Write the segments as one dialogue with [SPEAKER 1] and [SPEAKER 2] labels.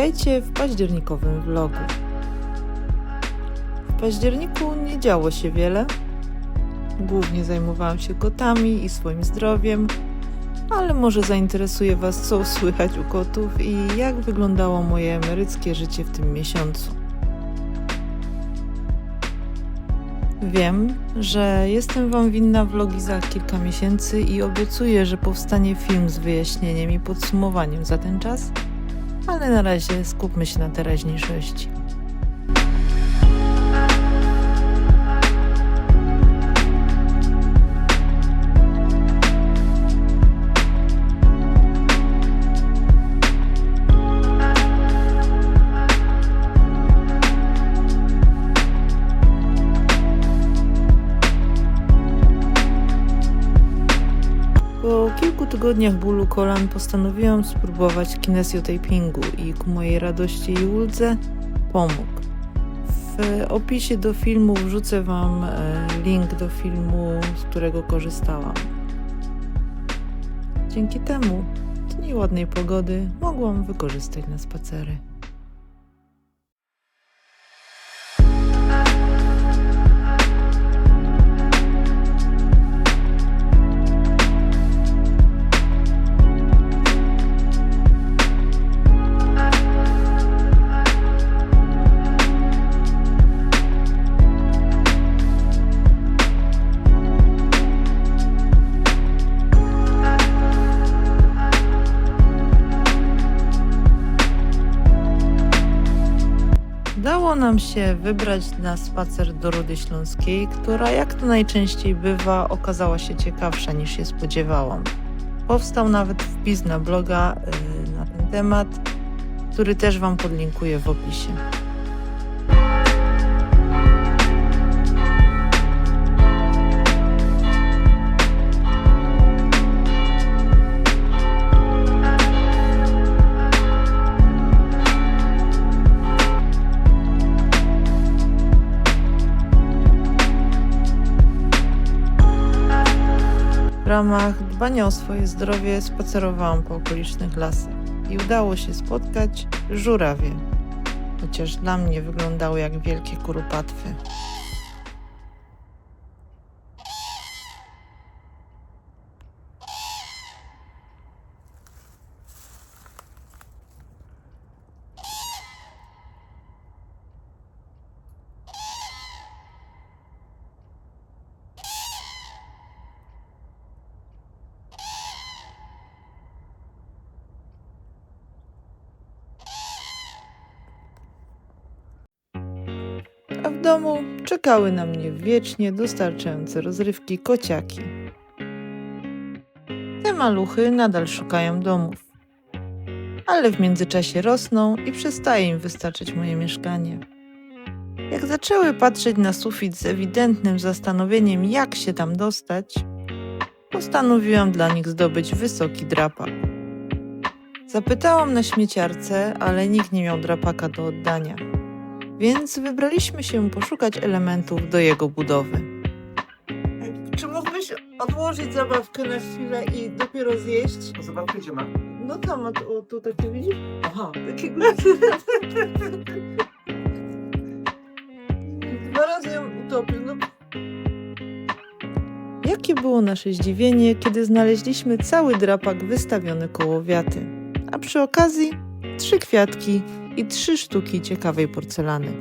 [SPEAKER 1] Witajcie w październikowym vlogu. W październiku nie działo się wiele. Głównie zajmowałam się kotami i swoim zdrowiem, ale może zainteresuje Was, co słychać u kotów i jak wyglądało moje emeryckie życie w tym miesiącu. Wiem, że jestem Wam winna vlogi za kilka miesięcy i obiecuję, że powstanie film z wyjaśnieniem i podsumowaniem za ten czas, ale na razie skupmy się na teraźniejszości. Kilku tygodniach bólu kolan postanowiłam spróbować kinesiotapingu i ku mojej radości i uldze pomógł. W opisie do filmu wrzucę Wam e, link do filmu, z którego korzystałam. Dzięki temu dni ładnej pogody mogłam wykorzystać na spacery. Nam się wybrać na spacer do Rudy Śląskiej, która jak to najczęściej bywa, okazała się ciekawsza niż się spodziewałam. Powstał nawet wpis na bloga y, na ten temat, który też Wam podlinkuję w opisie. Ramach dbania o swoje zdrowie spacerowałam po okolicznych lasach i udało się spotkać żurawie, chociaż dla mnie wyglądały jak wielkie kurupatwy. W domu czekały na mnie wiecznie dostarczające rozrywki kociaki. Te maluchy nadal szukają domów, ale w międzyczasie rosną i przestaje im wystarczać moje mieszkanie. Jak zaczęły patrzeć na sufit z ewidentnym zastanowieniem, jak się tam dostać, postanowiłam dla nich zdobyć wysoki drapak. Zapytałam na śmieciarce, ale nikt nie miał drapaka do oddania więc wybraliśmy się poszukać elementów do jego budowy. Czy mógłbyś odłożyć zabawkę na chwilę i dopiero zjeść?
[SPEAKER 2] A zabawkę gdzie ma?
[SPEAKER 1] No tam, a tu, o, tu takie widzisz?
[SPEAKER 2] Aha,
[SPEAKER 1] Takiego... Dwa razy ją utopił. No. Jakie było nasze zdziwienie, kiedy znaleźliśmy cały drapak wystawiony koło wiaty, a przy okazji trzy kwiatki i trzy sztuki ciekawej porcelany.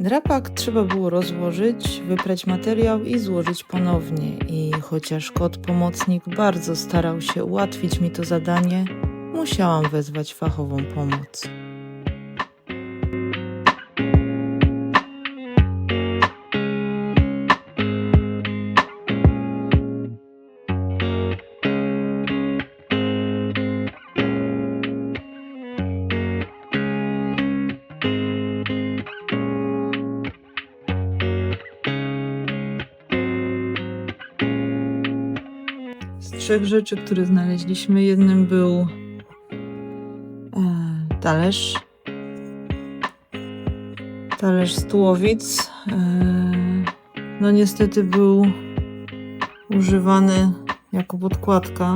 [SPEAKER 1] Drapak trzeba było rozłożyć, wyprać materiał i złożyć ponownie. I chociaż kot pomocnik bardzo starał się ułatwić mi to zadanie, musiałam wezwać fachową pomoc. Trzech rzeczy, które znaleźliśmy, jednym był e, talerz. Talerz z tułowic. E, no niestety był używany jako podkładka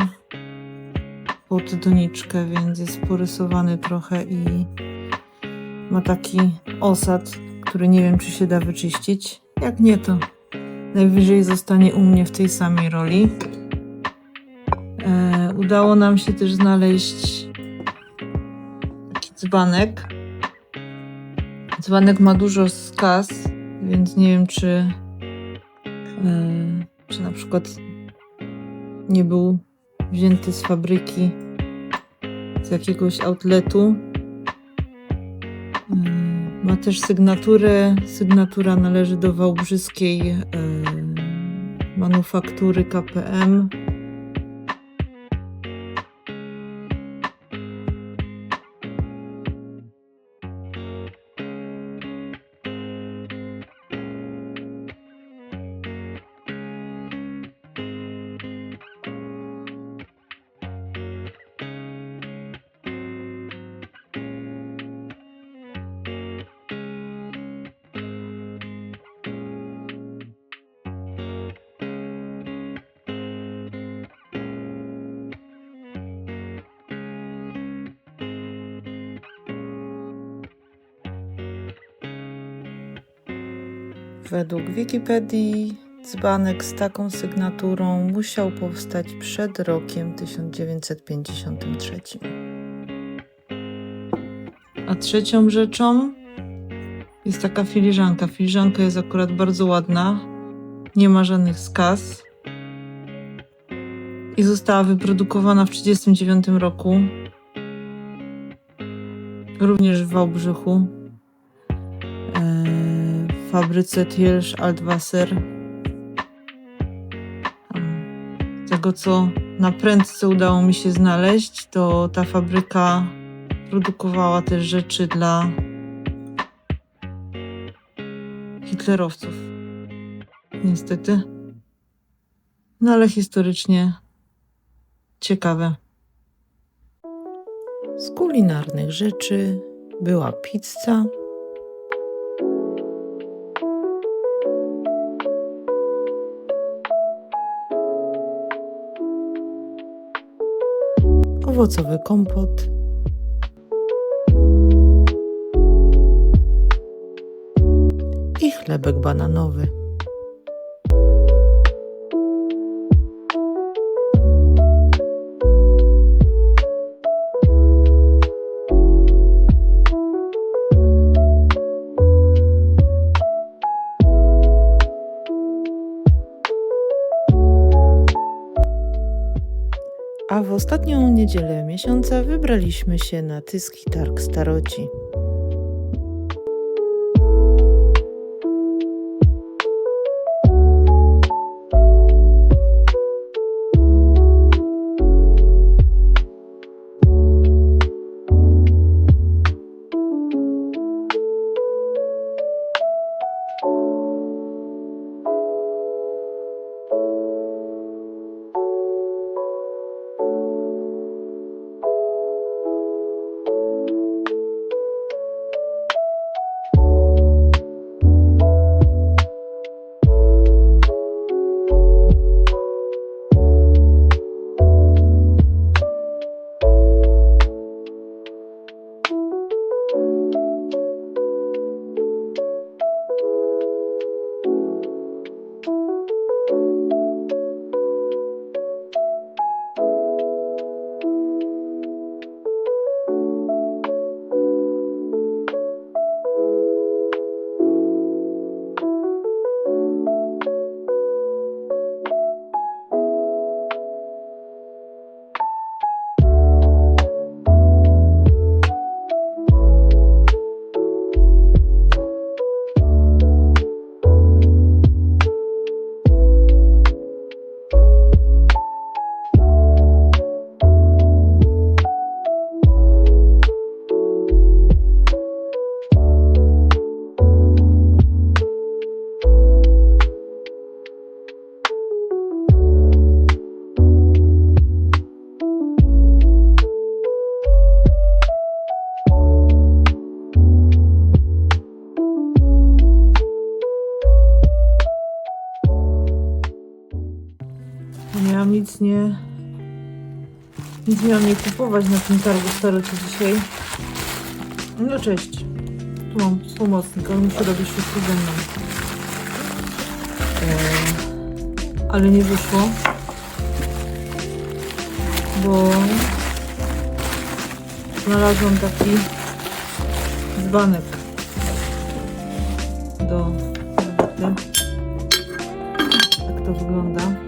[SPEAKER 1] pod doniczkę, więc jest porysowany trochę i ma taki osad, który nie wiem, czy się da wyczyścić. Jak nie, to najwyżej zostanie u mnie w tej samej roli. Udało nam się też znaleźć taki dzbanek. Dzbanek ma dużo skaz, więc nie wiem, czy, e, czy na przykład nie był wzięty z fabryki, z jakiegoś outletu. Yy, Ma też sygnaturę. Sygnatura należy do wałbrzyskiej yy, manufaktury KPM. Według Wikipedii dzbanek z taką sygnaturą musiał powstać przed rokiem 1953. A trzecią rzeczą jest taka filiżanka. Filiżanka jest akurat bardzo ładna, nie ma żadnych skaz i została wyprodukowana w 1939 roku. Również w Wałbrzychu w fabryce Thielsch Altwasser. Z tego, co na prędce udało mi się znaleźć, to ta fabryka produkowała też rzeczy dla hitlerowców. Niestety. No ale historycznie ciekawe. Z kulinarnych rzeczy była pizza. Owocowy kompot. I chlebek bananowy. Ostatnią niedzielę miesiąca wybraliśmy się na Tyski Targ Staroci. Nic miałam nie kupować na tym targu starocie dzisiaj. No cześć. Tu mam pomocnik, on musi robić wszystko ze mną. Eee, ale nie wyszło. Bo znalazłam taki dzbanek do roboty. Tak to wygląda.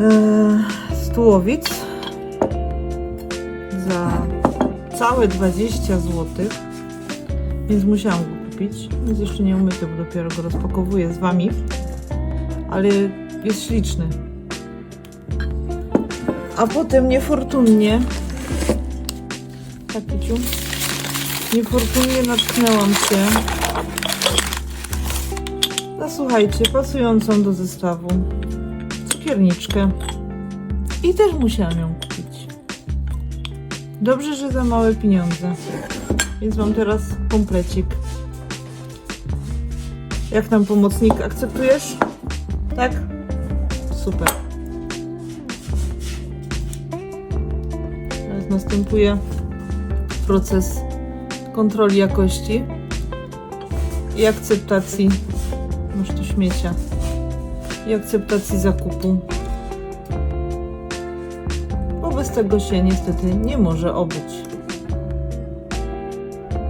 [SPEAKER 1] Eee, Stułowic za całe 20 zł, więc musiałam go kupić. Jest jeszcze nie umyty, bo dopiero go rozpakowuję z Wami, ale jest śliczny. A potem niefortunnie, tak Kiciu, niefortunnie natknęłam się na, słuchajcie, pasującą do zestawu cukierniczkę. I też musiałam ją kupić. Dobrze, że za małe pieniądze. Więc mam teraz komplecik. Jak tam pomocnik? Akceptujesz? Tak? Super. Teraz następuje proces kontroli jakości i akceptacji. Masz tu śmiecia. I akceptacji zakupu bo bez tego się niestety nie może obyć.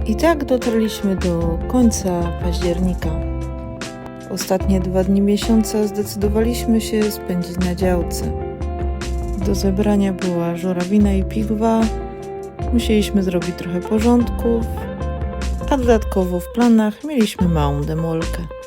[SPEAKER 1] I tak dotarliśmy do końca października. Ostatnie dwa dni miesiąca zdecydowaliśmy się spędzić na działce. Do zebrania była żurawina i pigwa. Musieliśmy zrobić trochę porządków, a dodatkowo w planach mieliśmy małą demolkę.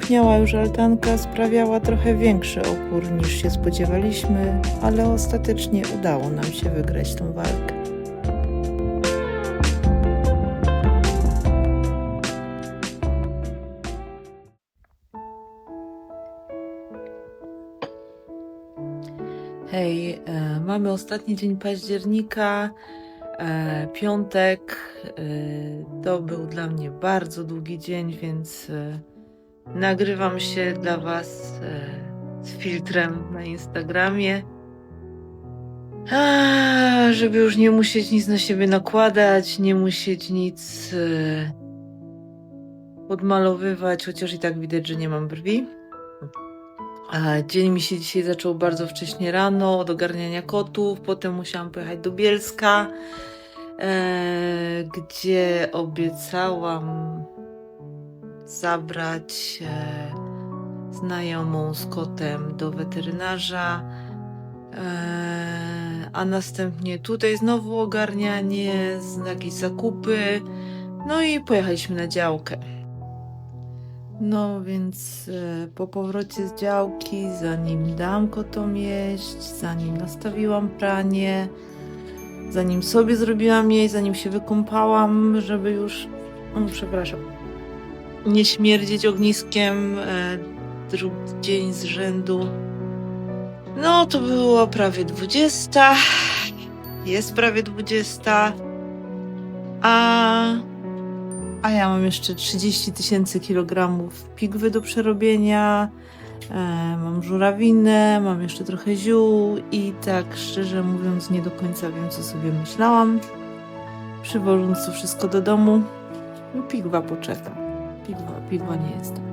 [SPEAKER 1] Wpół spróchniała już altanka sprawiała trochę większy opór niż się spodziewaliśmy, ale ostatecznie udało nam się wygrać tą walkę. Hej, e, mamy ostatni dzień października, e, piątek. E, to był dla mnie bardzo długi dzień, więc nagrywam się dla Was e, z filtrem na Instagramie. Żeby już nie musieć nic na siebie nakładać, nie musieć nic e, podmalowywać, chociaż i tak widać, że nie mam brwi. Dzień mi się dzisiaj zaczął bardzo wcześnie rano, od ogarniania kotów, potem musiałam pojechać do Bielska, e, gdzie obiecałam zabrać e, znajomą z kotem do weterynarza, e, a następnie tutaj znowu ogarnianie, jakieś zakupy, no i pojechaliśmy na działkę. No więc e, po powrocie z działki, zanim dałam kotom jeść, zanim nastawiłam pranie, zanim sobie zrobiłam jej, zanim się wykąpałam, żeby już, o, przepraszam, nie śmierdzieć ogniskiem e, drugi dzień z rzędu. No, to było prawie 20. Jest prawie 20. A, a ja mam jeszcze 30 tysięcy kilogramów pigwy do przerobienia. E, mam żurawinę, mam jeszcze trochę ziół i tak szczerze mówiąc nie do końca wiem co sobie myślałam. Przywożąc to wszystko do domu, no pigwa poczeka. Pigwa, pigwa nie jest tak.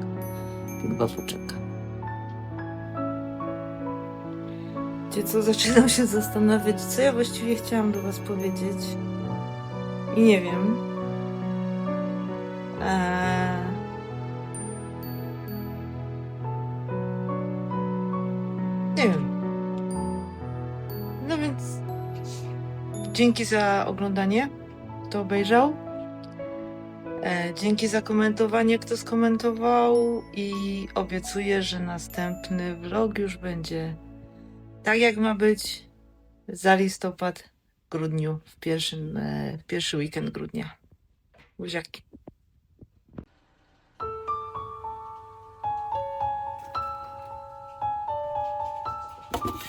[SPEAKER 1] Pigwa poczeka. Wiecie co, zaczynam się zastanawiać, co ja właściwie chciałam do was powiedzieć. I nie wiem. Eee... Nie wiem. No więc dzięki za oglądanie, kto obejrzał. E, dzięki za komentowanie, kto skomentował i obiecuję, że następny vlog już będzie tak jak ma być za listopad, grudniu, w, pierwszym, w pierwszy weekend grudnia. Buziaki.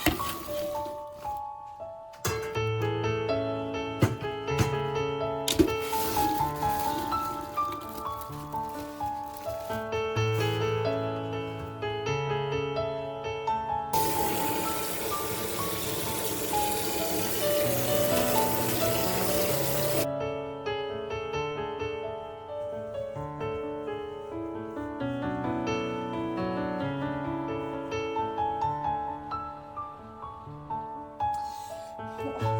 [SPEAKER 1] you 我。